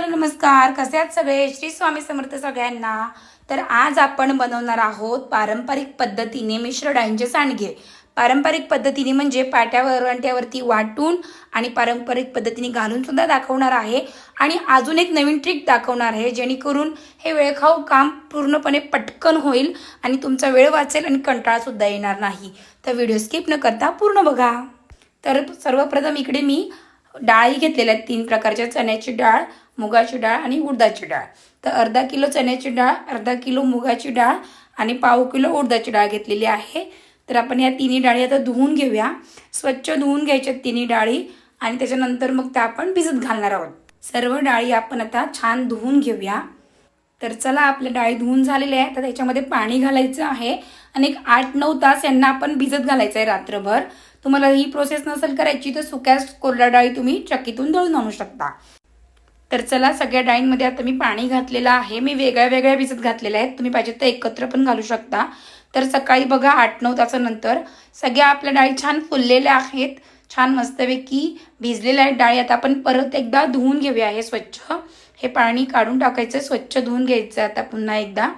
Hello नमस्कार. कसे आहात सगळे? श्री स्वामी समर्थ सगळ्यांना. तर आज आपण बनवणार आहोत पारंपरिक पद्धतीने मिश्र डाळींचे सांडगे. पारंपरिक पद्धतीने म्हणजे पाट्यावर वरवंट्यावरती वाटून आणि पारंपरिक पद्धतीने घालून सुद्धा दाखवणार आहे. आणि अजून एक नवीन ट्रिक दाखवणार आहे जेणेकरून हे वेळखाऊ काम पूर्णपणे पटकन होईल आणि तुमचा वेळ वाचेल आणि कंटाळासुद्धा येणार नाही. तर व्हिडिओ स्किप न करता पूर्ण बघा. तर सर्वप्रथम इकडे मी डाळी घेतलेल्या आहेत तीन प्रकारच्या चण्याची डाळ मुगाची डाळ आणि उडदाची डाळ. तर अर्धा किलो चण्याची डाळ अर्धा किलो मुगाची डाळ आणि पाव किलो उडदाची डाळ घेतलेली आहे. तर आपण या तिन्ही डाळी आता धुवून घेऊया. स्वच्छ धुवून घ्यायच्या तिन्ही डाळी आणि त्याच्यानंतर मग त्या आपण भिजत घालणार आहोत. सर्व डाळी आपण आता छान धुवून घेऊया. तर चला आपल्या डाळी धुवून झालेल्या आहे तर त्याच्यामध्ये पाणी घालायचं आहे. आणि एक आठ नऊ तास यांना आपण भिजत घालायचं आहे रात्रभर. तुम्हाला ही प्रोसेस नसेल करायची तर सुक्या कोरड्या डाळी तुम्ही चक्कीतून दळून आणू शकता. तर चला सगळ्या डाळींमध्ये आता मी पाणी घातलेलं आहे. मी वेगळ्या वेगळ्या भिजत घातलेल्या आहेत. तुम्ही पाहिजे तर एकत्र पण घालू शकता. तर सकाळी बघा आठ नऊ तासानंतर सगळ्या आपल्या डाळी छान फुललेल्या आहेत. छान मस्तपैकी भिजलेल्या आहेत डाळी. आता आपण परत एकदा धुवून घेऊया हे स्वच्छ. हे पाणी काढून टाकायचं स्वच्छ धुवून घ्यायचं आता पुन्हा एकदा.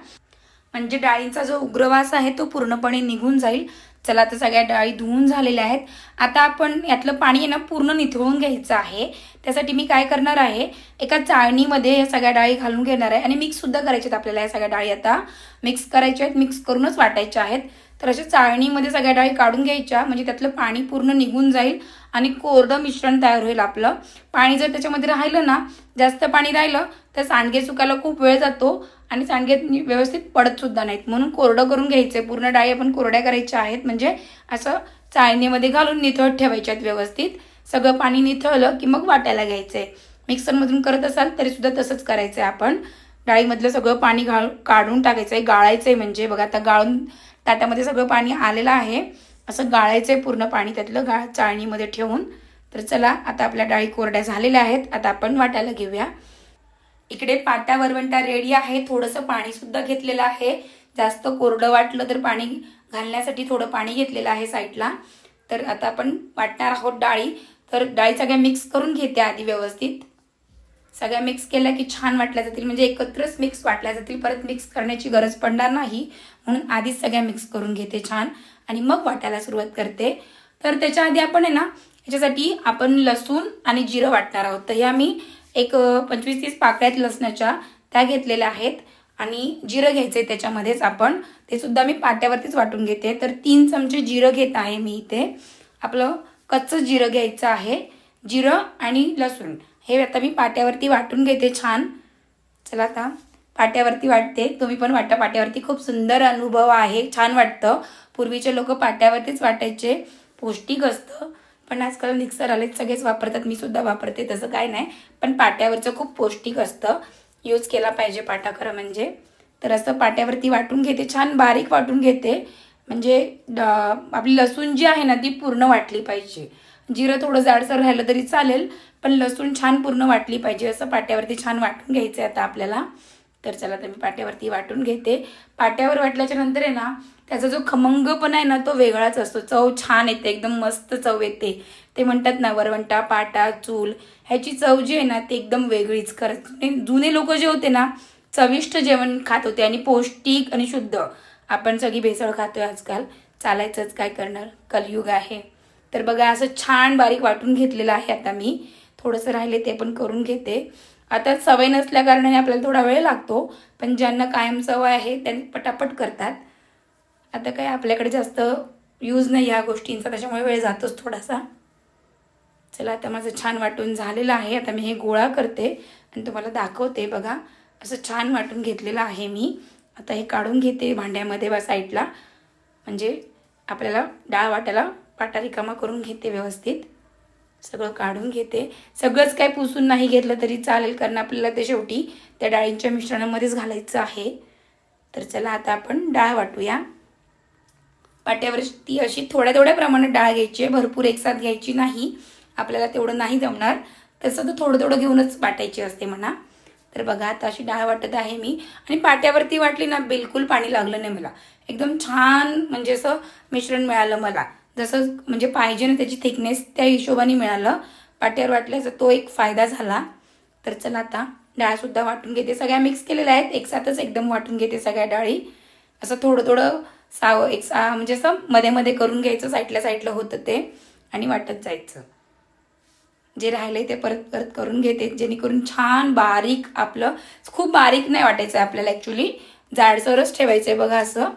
म्हणजे डाळींचा जो उग्रवास आहे तो पूर्णपणे निघून जाईल. चला आता सगळ्या डाळी धुवून झालेल्या आहेत. आता आपण यातलं पाणी आहे ना पूर्ण निथळून घ्यायचं आहे. त्यासाठी मी काय करणार आहे एका चाळणीमध्ये या सगळ्या डाळी घालून घेणार आहे. आणि मिक्ससुद्धा करायच्या करायचे आहेत आपल्याला या सगळ्या डाळी आता. मिक्स करायच्या आहेत मिक्स करूनच वाटायच्या आहेत. तर अशा चाळणीमध्ये सगळ्या डाळी काढून घ्यायच्या. म्हणजे त्यातलं पाणी पूर्ण निघून जाईल आणि कोरडं मिश्रण तयार होईल आपलं. पाणी जर त्याच्यामध्ये राहिलं ना जास्त पाणी राहिलं तर सांडगे सुकायला खूप वेळ जातो आणि सांडगे व्यवस्थित पडतसुद्धा नाहीत. म्हणून कोरडं करून घ्यायचे. पूर्ण डाळी आपण कोरड्या करायच्या आहेत. म्हणजे असं चाळणीमध्ये घालून निथळत ठेवायच्यात व्यवस्थित. सगळं पाणी निथळलं की मग वाटायला घ्यायचं आहे मिक्सरमधून करत असाल तरीसुद्धा तसंच करायचं आहे आपण. डाळीमधलं सगळं पाणी घाल काढून टाकायचं आहे गाळायचं आहे म्हणजे. बघा आता गाळून ताटामध्ये सगळं पाणी आलेलं आहे. असं गाळायचं आहे पूर्ण पाणी त्यातलं गाळ चाळणीमध्ये ठेवून. तर चला आता आपल्या डाळी कोरड्या झालेल्या आहेत. आता आपण वाटायला घेऊया. इकडे पाटा वरवंटा रेडी आहे. थोडंसं पाणीसुद्धा घेतलेलं आहे. जास्त कोरडं वाटलं तर पाणी घालण्यासाठी थोडं पाणी घेतलेलं आहे साईडला. तर आता आपण वाटणार आहोत डाळी. तर डाळी सगळ्या मिक्स करून घेते आधी व्यवस्थित. सगळ्या मिक्स केल्या की छान वाटल्या जातील. म्हणजे एकत्रच मिक्स वाटल्या जातील. परत मिक्स करण्याची गरज पडणार नाही. म्हणून आधीच सगळ्या मिक्स करून घेते छान. आणि मग वाटायला सुरुवात करते. तर त्याच्या आधी आपण आहे ना याच्यासाठी आपण लसूण आणि जिरं वाटणार आहोत. तर ह्या मी एक पंचवीस तीस पाकळ्यात लसणाच्या. त्या घेतलेल्या आहेत. आणि जिरं घ्यायचं आहे त्याच्यामध्येच आपण. ते सुद्धा मी पाट्यावरतीच वाटून घेते. तर तीन चमचे जिरं घेत आहे मी इथे. आपलं कच्चं जिरं घ्यायचं आहे. जिरं आणि लसूण. हे आता मी पाट्यावरती वाटून घेते छान. चला आता पाट्यावरती वाटते. तुम्ही पण वाटा. पाट्यावरती खूप सुंदर अनुभव आहे. छान वाटतं. पूर्वीचे लोक पाट्यावरतीच वाटायचे. पौष्टिक असतं. पण आजकाल मिक्सर आले सगळेच वापरतात. मी सुद्धा वापरते. तसं काय नाही. पण पाट्यावरचं खूप पौष्टिक असतं. यूज केला पाहिजे पाटा खरं म्हणजे. तर असं पाट्यावरती वाटून घेते. छान बारीक वाटून घेते. म्हणजे आपली लसूण जी आहे ना ती पूर्ण वाटली पाहिजे. जिरं थोडं जाडसर राहिलं तरी चालेल पण लसूण छान पूर्ण वाटली पाहिजे. असं पाट्यावरती छान वाटून घ्यायचं आहे आता आपल्याला. तर चला तर मी पाट्यावरती वाटून घेते. पाट्यावर वाटल्याच्या नंतर आहे ना त्याचा जो खमंग पण आहे ना तो वेगळाच असतो. चव छान येते एकदम मस्त चव येते. ते म्हणतात ना वरवंटा पाटा चूल ह्याची चव जी आहे ना ती एकदम वेगळीच. खरंच जुने लोक जे होते ना चविष्ट जेवण खात होते आणि पौष्टिक आणि शुद्ध. आपण सगळी भेसळ खातोय आजकाल. चालायचंच काय करणार? कलयुग आहे. तर बघा असं छान बारीक वाटून घेतलेलं आहे आता मी. थोडंसं राहिले ते पण करून घेते. आता सवय नसल्या कारणाने आपल्याला थोडा वेळ लागतो पण ज्यांना कायम सवय आहे त्यांनी पटापट करतात. आता काय आपल्याकडे जास्त यूज नाही ह्या गोष्टींचा त्याच्यामुळे वेळ जातोच थोडासा. चला आता माझं छान वाटून झालेलं आहे. आता मी हे गोळा करते आणि तुम्हाला दाखवते बघा. असं छान वाटून घेतलेलं आहे मी. आता हे काढून घेते भांड्यामध्ये बा साईडला. म्हणजे आपल्याला डाळ वाटायला पाटा रिकामा करून घेते व्यवस्थित. सगळं काढून घेते. सगळंच काय पुसून नाही घेतलं तरी चालेल कारण आपल्याला ते शेवटी त्या डाळींच्या मिश्रणामध्येच घालायचं आहे. तर चला आता आपण डाळ वाटूया. पाट्यावर ती अशी थोड्या थोड्या प्रमाणात डाळ घ्यायची आहे. भरपूर एकसाथ घ्यायची नाही. आपल्याला तेवढं नाही जमणार. तसं तर थोडं थोडं घेऊनच वाटायची असते म्हणा. तर बघा आता अशी डाळ वाटत आहे मी. आणि पाट्यावरती वाटली ना बिलकुल पाणी लागलं नाही मला. एकदम छान म्हणजे असं मिश्रण मिळालं मला. जसं म्हणजे पाहिजे ना त्याची थिकनेस त्या हिशोबाने मिळालं. पाट्यावर वाटल्याचा तो एक फायदा झाला. तर चला आता डाळसुद्धा वाटून घेते. सगळ्या मिक्स केलेल्या आहेत. एकसाथच एकदम वाटून घेते सगळ्या डाळी. असं थोडं थोडं साव एक सा म्हणजे असं मध्ये मध्ये करून घ्यायचं. साईडला साईडला होतं ते. आणि वाटत जायचं. जे राहिलंय ते परत परत करून घेते. जेणेकरून छान बारीक आपलं खूप बारीक नाही वाटायचं आपल्याला ॲक्च्युली जाडसरच ठेवायचं आहे बघा असं.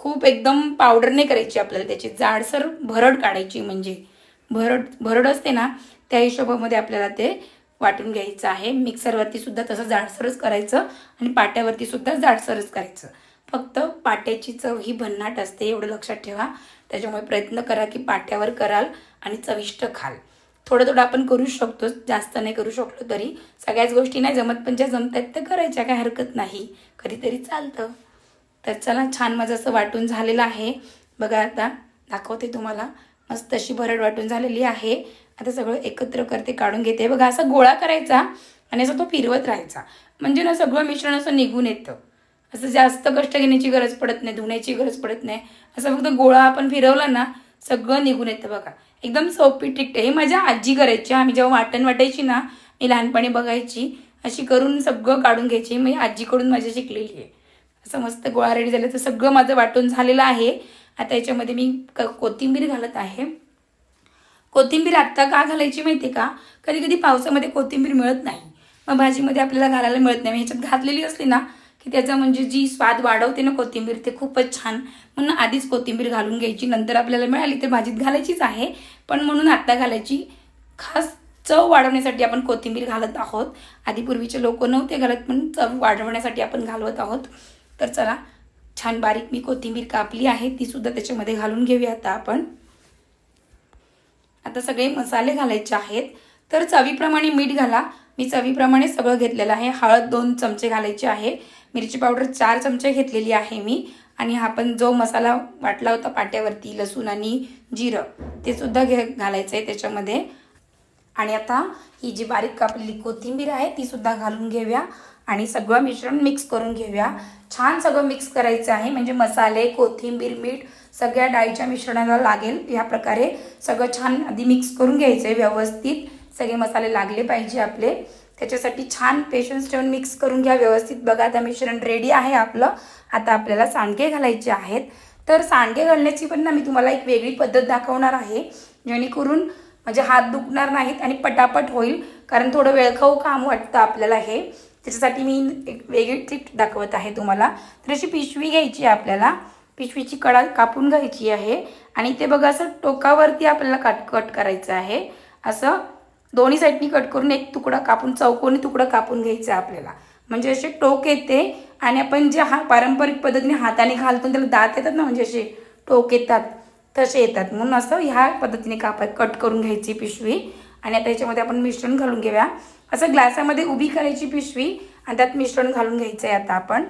खूप एकदम पावडर नाही करायची आपल्याला त्याची जाडसर भरड काढायची म्हणजे. भरड भरड असते ना त्या हिशोबामध्ये आपल्याला ते वाटून घ्यायचं आहे. मिक्सरवरती सुद्धा तसं जाडसरच करायचं आणि पाट्यावरती सुद्धा जाडसरच करायचं. फक्त पाट्याची चव ही भन्नाट असते एवढं लक्षात ठेवा. त्याच्यामुळे प्रयत्न करा की पाट्यावर कराल आणि चविष्ट खाल. थोडं थोडं आपण करू शकतो जास्त नाही करू शकलो तरी. सगळ्याच गोष्टी नाही जमत पण ज्या जमत आहेत त्या करायच्या काय हरकत नाही. कधीतरी चालतं. तर चला छान माझं असं वाटून झालेलं आहे. बघा आता दाखवते तुम्हाला. मस्त अशी भरड वाटून झालेली आहे. आता सगळं एकत्र करते काढून घेते. बघा असा गोळा करायचा आणि असं तो फिरवत राहायचा. म्हणजे ना सगळं मिश्रण असं निघून येतं. असं जास्त कष्ट घेण्याची गरज पडत नाही धुण्याची गरज पडत नाही. असं फक्त गोळा आपण फिरवला ना सगळं निघून येतं बघा. एकदम सोपी टिकट हे माझ्या आजी करायची. आम्ही जेव्हा वाटण वाटायची ना मी लहानपणी बघायची. अशी करून सगळं काढून घ्यायची. मी आजीकडून माझ्या शिकलेली आहे. असं मस्त गोळा रेडी झालं. तर सगळं माझं वाटून झालेलं आहे. आता याच्यामध्ये मी क कोथिंबीर घालत आहे. कोथिंबीर आत्ता का घालायची माहिती का? कधी कधी पावसामध्ये कोथिंबीर मिळत नाही. मग भाजीमध्ये आपल्याला घालायला मिळत नाही. ह्याच्यात घातलेली असली ना की त्याचा म्हणजे जी स्वाद वाढवते ना कोथिंबीर ते खूपच छान. म्हणून आधीच कोथिंबीर घालून घ्यायची. नंतर आपल्याला मिळाली तर भाजीत घालायचीच आहे. पण म्हणून आत्ता घालायची. खास चव वाढवण्यासाठी आपण कोथिंबीर घालत आहोत. आधी पूर्वीचे लोक नव्हते घालत पण चव वाढवण्यासाठी आपण घालवत आहोत. तर चला छान बारीक मी कोथिंबीर कापली आहे ती सुद्धा त्याच्यामध्ये घालून घेऊया आता आपण. आता सगळे मसाले घालायचे आहेत. तर चवीप्रमाणे मीठ घाला. मी चवीप्रमाणे सगळं घेतलेलं आहे. हळद दोन चमचे घालायचे आहे. मिरची पावडर चार चमचे घेतलेली आहे मी. आणि हा आपण जो मसाला वाटला होता पाट्यावरती लसूण आणि जिरं ते सुद्धा घे घालायचं आहे त्याच्यामध्ये. आणि आता ही जी बारीक कापलेली कोथिंबीर आहे ती सुद्धा घालून घेऊया. आणि सगळं मिश्रण मिक्स करून घेऊया. छान सगळं मिक्स करायचं आहे. म्हणजे मसाले कोथिंबीर मीठ सगळ्या डाळीच्या मिश्रणाला लागेल. या प्रकारे सगळं छान आधी मिक्स करून घ्यायचं आहे व्यवस्थित. सगळे मसाले लागले पाहिजे आपले. त्याच्यासाठी छान पेशन्स ठेवून मिक्स करून घ्या व्यवस्थित. बघा आता मिश्रण रेडी आहे आपलं. आता आपल्याला सांडगे घालायचे आहेत. तर सांडगे घालण्याची पण ना मी तुम्हाला एक वेगळी पद्धत दाखवणार आहे. जेणेकरून म्हणजे हात दुखणार नाहीत आणि पटापट होईल. कारण थोडं वेळखाऊ काम वाटतं आपल्याला हे. त्याच्यासाठी मी एक वेगळी ट्रिक दाखवत आहे तुम्हाला. तर अशी पिशवी घ्यायची आहे आपल्याला. पिशवीची कडा कापून घ्यायची आहे. आणि ते बघा असं टोकावरती आपल्याला कट कट करायचं आहे. असं दोन्ही साईडनी कट करून एक तुकडा कापून चौकोनी तुकडा कापून घ्यायचा आपल्याला. म्हणजे असे टोक येते आणि आपण जे हा पारंपरिक पद्धतीने हाताने घालतो त्याला दात येतात ना म्हणजे असे टोक येतात तसे येतात. म्हणून असं ह्या पद्धतीने कापाय कट करून घ्यायची पिशवी. आणि आता याच्यामध्ये आपण मिश्रण घालून घेऊया. असं ग्लासामध्ये उभी करायची पिशवी आणि त्यात मिश्रण घालून घ्यायचं आहे आता आपण.